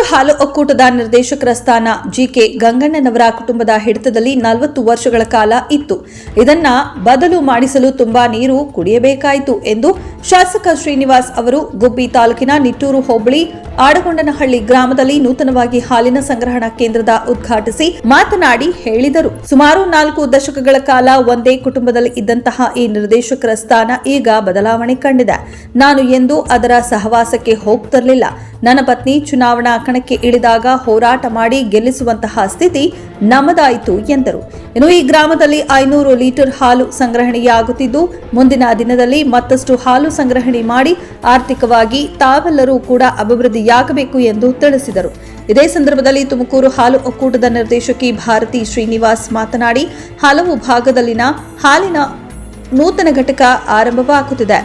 ತುಮಕೂರು ಹಾಲು ಒಕ್ಕೂಟದ ನಿರ್ದೇಶಕರ ಸ್ಥಾನ ಜಿಕೆ ಗಂಗಣ್ಣನವರ ಕುಟುಂಬದ ಹಿಡಿತದಲ್ಲಿ ನಲವತ್ತು ವರ್ಷಗಳ ಕಾಲ ಇತ್ತು. ಇದನ್ನ ಬದಲು ಮಾಡಿಸಲು ತುಂಬಾ ನೀರು ಕುಡಿಯಬೇಕಾಯಿತು ಎಂದು ಶಾಸಕ ಶ್ರೀನಿವಾಸ್ ಅವರು ಗುಬ್ಬಿ ತಾಲೂಕಿನ ನಿಟ್ಟೂರು ಹೋಬಳಿ ಆಡಗೊಂಡನಹಳ್ಳಿ ಗ್ರಾಮದಲ್ಲಿ ನೂತನವಾಗಿ ಹಾಲಿನ ಸಂಗ್ರಹಣಾ ಕೇಂದ್ರದ ಉದ್ಘಾಟಿಸಿ ಮಾತನಾಡಿ ಹೇಳಿದರು. ಸುಮಾರು ನಾಲ್ಕು ದಶಕಗಳ ಕಾಲ ಒಂದೇ ಕುಟುಂಬದಲ್ಲಿ ಇದ್ದಂತಹ ಈ ನಿರ್ದೇಶಕರ ಸ್ಥಾನ ಈಗ ಬದಲಾವಣೆ ಕಂಡಿದೆ. ನಾನು ಎಂದು ಅದರ ಸಹವಾಸಕ್ಕೆ ಹೋಗ್ತಿರಲಿಲ್ಲ. ನನ್ನ ಪತ್ನಿ ಚುನಾವಣಾ ಕಣಕ್ಕೆ ಇಳಿದಾಗ ಹೋರಾಟ ಮಾಡಿ ಗೆಲ್ಲಿಸುವಂತಹ ಸ್ಥಿತಿ ನಮದಾಯಿತು ಎಂದರು. ಇನ್ನು ಈ ಗ್ರಾಮದಲ್ಲಿ ಐನೂರು ಲೀಟರ್ ಹಾಲು ಸಂಗ್ರಹಣೆಯಾಗುತ್ತಿದ್ದು, ಮುಂದಿನ ದಿನದಲ್ಲಿ ಮತ್ತಷ್ಟು ಹಾಲು ಸಂಗ್ರಹಣೆ ಮಾಡಿ ಆರ್ಥಿಕವಾಗಿ ತಾವೆಲ್ಲರೂ ಕೂಡ ಅಭಿವೃದ್ಧಿಯಾಗಬೇಕು ಎಂದು ತಿಳಿಸಿದರು. ಇದೇ ಸಂದರ್ಭದಲ್ಲಿ ತುಮಕೂರು ಹಾಲು ಒಕ್ಕೂಟದ ನಿರ್ದೇಶಕಿ ಭಾರತಿ ಶ್ರೀನಿವಾಸ್ ಮಾತನಾಡಿ, ಹಲವು ಭಾಗದಲ್ಲಿನ ಹಾಲಿನ ನೂತನ ಘಟಕ ಆರಂಭವಾಗುತ್ತಿದೆ.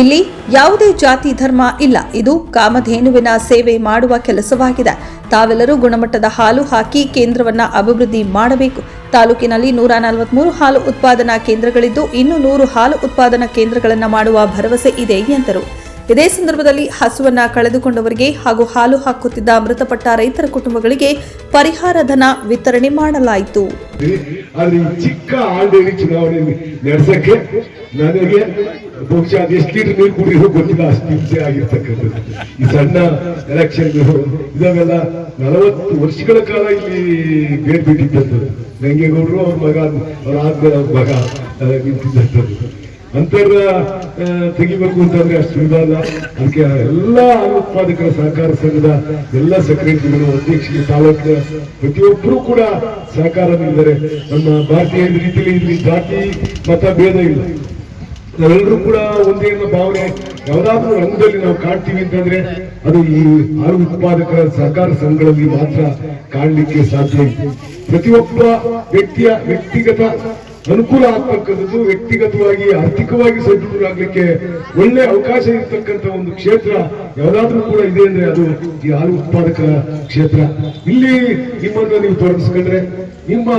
ಇಲ್ಲಿ ಯಾವುದೇ ಜಾತಿ ಧರ್ಮ ಇಲ್ಲ. ಇದು ಕಾಮಧೇನುವಿನ ಸೇವೆ ಮಾಡುವ ಕೆಲಸವಾಗಿದೆ. ತಾವೆಲ್ಲರೂ ಗುಣಮಟ್ಟದ ಹಾಲು ಹಾಕಿ ಕೇಂದ್ರವನ್ನ ಅಭಿವೃದ್ಧಿ ಮಾಡಬೇಕು. ತಾಲೂಕಿನಲ್ಲಿ ನೂರ ನಲವತ್ಮೂರು ಹಾಲು ಉತ್ಪಾದನಾ ಕೇಂದ್ರಗಳಿದ್ದು, ಇನ್ನು ನೂರು ಹಾಲು ಉತ್ಪಾದನಾ ಕೇಂದ್ರಗಳನ್ನು ಮಾಡುವ ಭರವಸೆ ಇದೆ ಎಂದರು. ಇದೇ ಸಂದರ್ಭದಲ್ಲಿ ಹಸುವನ್ನ ಕಳೆದುಕೊಂಡವರಿಗೆ ಹಾಗೂ ಹಾಲು ಹಾಕುತ್ತಿದ್ದ ಮೃತಪಟ್ಟ ರೈತರ ಕುಟುಂಬಗಳಿಗೆ ಪರಿಹಾರ ಧನ ವಿತರಣೆ ಮಾಡಲಾಯಿತು. ಚಿಕ್ಕ ಚುನಾವಣೆ ಬಹುಶಃ ಅದು ಎಷ್ಟು ನೀರು ಕುಡಿಯೋ ಗೊತ್ತಿಲ್ಲ, ಅಷ್ಟು ಹಿಂಸೆ ಆಗಿರ್ತಕ್ಕಂಥದ್ದು. ಈ ಸಣ್ಣ ಎಲೆಕ್ಷನ್ ಇದಾವೆಲ್ಲ ನಲವತ್ತು ವರ್ಷಗಳ ಕಾಲ ಇಲ್ಲಿ ಬೇರ್ ಬಿಟ್ಟಿದ್ದದ್ದು. ನಂಗೇಗೌಡರು ಅವ್ರ ಮಗ, ಅವ್ರ ಆದ್ಮೇಲೆ ಅವ್ರ ಮಗ ನಿಂತಿದ್ದಂಥದ್ದು ಅಂತರ ತೆಗಿಬೇಕು ಅಂತಂದ್ರೆ ಅಷ್ಟು ಅಲ್ಲ ಅದಕ್ಕೆ ಎಲ್ಲ ಉತ್ಪಾದಕರ ಸಹಕಾರ ಸಂಘದ ಎಲ್ಲ ಸೆಕ್ರೆಟರಿಗಳು ಅಧ್ಯಕ್ಷರು, ತಾಲೂಕಿನ ಪ್ರತಿಯೊಬ್ಬರೂ ಕೂಡ ಸಹಕಾರ ನೀಡಿದ್ದಾರೆ ನಮ್ಮ ಭಾರತೀಯ ರೀತಿಯಲ್ಲಿ ಇಲ್ಲಿ ಜಾತಿ, ಮತ, ಭೇದ ಇಲ್ಲ. ನಾವೆಲ್ಲರೂ ಕೂಡ ಒಂದೇ ಅನ್ನೋ ಭಾವನೆ ಯಾವ್ದಾದ್ರು ರಂಗದಲ್ಲಿ ನಾವು ಕಾಣ್ತೀವಿ ಅಂತಂದ್ರೆ ಅದು ಈ ಹಾಲು ಉತ್ಪಾದಕರ ಸಹಕಾರ ಸಂಘಗಳಲ್ಲಿ ಮಾತ್ರ ಕಾಣಲಿಕ್ಕೆ ಸಾಧ್ಯ ಪ್ರತಿಯೊಬ್ಬ ವ್ಯಕ್ತಿಯ ವ್ಯಕ್ತಿಗತ ಅನುಕೂಲ ಆಗ್ತಕ್ಕಂಥದ್ದು ವ್ಯಕ್ತಿಗತವಾಗಿ, ಆರ್ಥಿಕವಾಗಿ ಸದೃಢರಾಗ್ಲಿಕ್ಕೆ ಒಳ್ಳೆ ಅವಕಾಶ ಇರ್ತಕ್ಕಂಥ ಒಂದು ಕ್ಷೇತ್ರ ಯಾವ್ದಾದ್ರೂ ಕೂಡ ಇದೆ ಅಂದ್ರೆ ಅದು ಈ ಹಾಲು ಉತ್ಪಾದಕರ ಕ್ಷೇತ್ರ. ಇಲ್ಲಿ ನಿಮ್ಮನ್ನ ನೀವು ತೊಡಗಿಸ್ಕೊಂಡ್ರೆ ನಿಮ್ಮ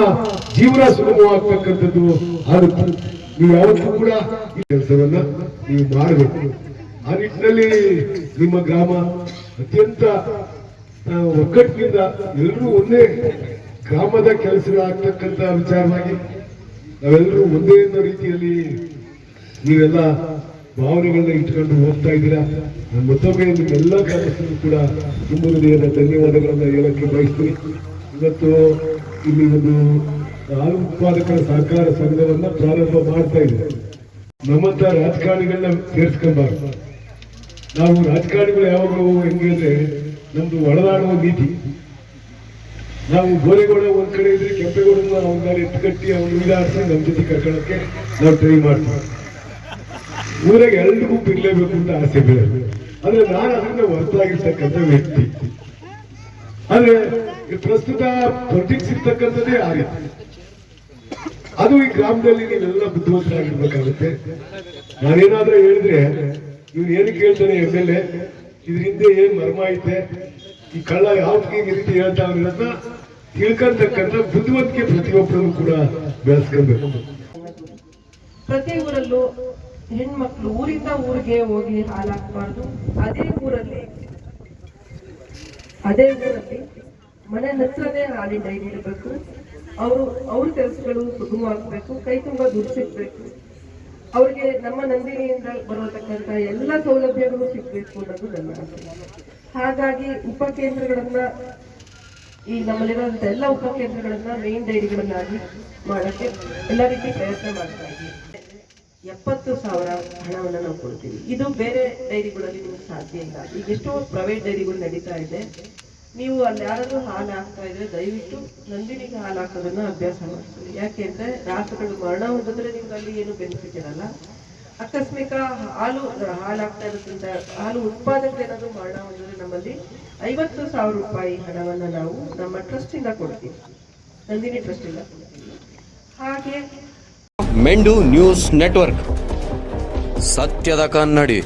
ಜೀವನ ಸುಗಮವಾಗ್ತಕ್ಕಂಥದ್ದು ಹಾಲು ನೀವು ಯಾವತ್ತೂ ಕೂಡ ಈ ಕೆಲಸವನ್ನ ನೀವು ಮಾಡಬೇಕು. ಆ ನಿಟ್ಟಿನಲ್ಲಿ ನಿಮ್ಮ ಗ್ರಾಮ ಅತ್ಯಂತ ಒಗ್ಗಟ್ಟಿನಿಂದ ಎಲ್ಲರೂ ಒಂದೇ ಗ್ರಾಮದ ಕೆಲಸಗಳಾಗ್ತಕ್ಕಂಥ ವಿಚಾರವಾಗಿ ನಾವೆಲ್ಲರೂ ಒಂದೇ ಅನ್ನೋ ರೀತಿಯಲ್ಲಿ ನೀವೆಲ್ಲ ಭಾವನೆಗಳನ್ನ ಇಟ್ಕೊಂಡು ಹೋಗ್ತಾ ಇದ್ದೀರಾ? ನಾನು ಮತ್ತೊಮ್ಮೆ ನಿಮ್ಮೆಲ್ಲ ಕಾರ್ಯಕ್ರಮ ಕೂಡ ತುಂಬ ಹೃದಯದ ಧನ್ಯವಾದಗಳನ್ನ ಹೇಳಕ್ಕೆ ಬಯಸ್ತೀನಿ. ಇವತ್ತು ಇಲ್ಲಿ ಒಂದು ಹಾಲು ಉತ್ಪಾದಕರ ಸಹಕಾರ ಸಂಘವನ್ನ ಪ್ರಾರಂಭ ಮಾಡ್ತಾ ಇದೆ. ನಮ್ಮಂತ ರಾಜಕಾರಣಿಗಳನ್ನ ಸೇರಿಸ್ಕೊಂಬಾರ್ದು. ನಾವು ರಾಜಕಾರಣಿಗಳು ಯಾವಾಗಲೂ ಹೆಂಗೆ ಅಂದ್ರೆ ನಮ್ದು ಒಳನಾಡುವ ನೀತಿ. ನಾವು ಗೋರೆಗೌಡ ಒಂದ್ ಕಡೆ ಇದ್ರೆ ಕೆಂಪೇಗೌಡನ ಅವನ ಮೇಲೆ ಎತ್ಕಟ್ಟಿ ಅವ್ನ ಉಳಿದಾಡಿಸಿ ನಮ್ಮ ಜೊತೆ ಕರ್ಕೊಳ್ಳೋಕೆ ನಾವು ಟ್ರೈ ಮಾಡ್ತೀವಿ. ಊರಾಗ ಎಲ್ರಿಗೂ ಬಿಡ್ಲೇಬೇಕು ಅಂತ ಆಸೆ ಬೇರೆ. ಅಂದ್ರೆ ನಾನು ಅದರಿಂದ ಹೊರತಾಗಿರ್ತಕ್ಕಂಥ ವ್ಯಕ್ತಿ. ಅಂದ್ರೆ ಪ್ರಸ್ತುತ ಪೊಲಿಟಿಕ್ಸ್ ಇರ್ತಕ್ಕಂಥದ್ದೇ ಆ ಅದು ಈ ಗ್ರಾಮದಲ್ಲಿ ನೀವೆಲ್ಲ ಬುದ್ಧಿವಂತರಾಗಿರ್ಬೇಕಾಗುತ್ತೆ. ನಾನೇನಾದ್ರೂ ಹೇಳಿದ್ರೆ ಇವ್ರು ಏನು ಹೇಳ್ತಾನೆ ಎಂ ಎಲ್ ಎ ಇದ್ರ ಹಿಂದೆ ಏನ್ ಮರ್ಮ ಐತೆ, ಈ ಕಳ್ಳ ಯಾವ ರೀತಿ ಹೇಳ್ತಾ ಅನ್ನೋದನ್ನ ತಿಳ್ಕೊಂತಕ್ಕಂಥ ಬುದ್ಧಿವಂತಿಕೆ ಪ್ರತಿಯೊಬ್ಬರನ್ನು ಕೂಡ ಬೆಳೆಸ್ಕೊಳ್ಬೇಕು. ಪ್ರತಿ ಊರಲ್ಲೂ ಹೆಣ್ಮಕ್ಳು ಊರಿಂದ ಊರಿಗೆ ಹೋಗಿ ಹಾಲಾಕ್ಬಾರ್ದು ಅದೇ ಊರಲ್ಲಿ ಅದೇ ಊರಲ್ಲಿ ಮನೆ ಹತ್ರನೇ ಹಾಲಿನ ಡೈರಿ ಇರಬೇಕು ಅವರು, ಅವ್ರ ಕೆಲಸಗಳು ಸುಗಮವಾಗಬೇಕು, ಕೈ ತುಂಬ ದುಡ್ಡು ಸಿಗ್ಬೇಕು. ಅವ್ರಿಗೆ ನಮ್ಮ ನಂದಿನಿಯಿಂದ ಬರತಕ್ಕಂಥ ಎಲ್ಲ ಸೌಲಭ್ಯಗಳು ಸಿಗಬೇಕು ಅನ್ನೋದು ನನ್ನ ಆಸೆ. ಹಾಗಾಗಿ ಉಪಕೇಂದ್ರಗಳನ್ನ ಈ ನಮ್ಮಲ್ಲಿರುವಂಥ ಎಲ್ಲ ಉಪಕೇಂದ್ರಗಳನ್ನ ಮೇನ್ ಡೈರಿಗಳನ್ನಾಗಿ ಮಾಡೋಕ್ಕೆ ಎಲ್ಲ ರೀತಿ ಪ್ರಯತ್ನ ಮಾಡ್ತಾ ಇದ್ದೀವಿ. ಎಪ್ಪತ್ತು ಸಾವಿರ ಹಣವನ್ನು ನಾವು ಕೊಡ್ತೀವಿ. ಇದು ಬೇರೆ ಡೈರಿಗಳಲ್ಲಿ ನಿಮ್ಗೆ ಸಾಧ್ಯ ಇಲ್ಲ. ಈಗ ಎಷ್ಟೋ ಪ್ರೈವೇಟ್ ಡೈರಿಗಳು ನಡೀತಾ ಇದೆ. ನೀವು ಅಲ್ಲಿ ಯಾರಾದ್ರೂ ಹಾಲು ಹಾಕ್ತಾ ಇದ್ರೆ ದಯವಿಟ್ಟು ನಂದಿನಿಗೆ ಹಾಲು ಹಾಕೋದನ್ನ ಅಭ್ಯಾಸ ಮಾಡ್ತೀವಿ ಯಾಕೆಂದ್ರೆ ರಾತ್ರಿಗಳು ಮರಣ ಹೊಂದಿದ್ರೆ ನಿಮ್ಗೆ ಅಲ್ಲಿ ಏನು ಬೆನಿಫಿಟ್ ಇರಲ್ಲ. ಆಕಸ್ಮಿಕ ಹಾಲು ಹಾಲು ಹಾಕ್ತಾ ಇರೋದ್ರಿಂದ ಹಾಲು ಉತ್ಪಾದಕರು ಏನಾದ್ರು ಮರಣ ಹೊಂದಿದ್ರೆ ನಮ್ಮಲ್ಲಿ ಐವತ್ತು ಸಾವಿರ ರೂಪಾಯಿ ಹಣವನ್ನ ನಾವು ನಮ್ಮ ಟ್ರಸ್ಟ್ ಇಂದ ಕೊಡ್ತೀವಿ. ನಂದಿನಿ ಟ್ರಸ್ಟ್ ಇಂದ ಕೊಡ್ತೀವಿ. ಹಾಗೆ ಮೆಂಡು ನ್ಯೂಸ್ ನೆಟ್ವರ್ಕ್. ಸತ್ಯದ ಕನ್ನಡಿ.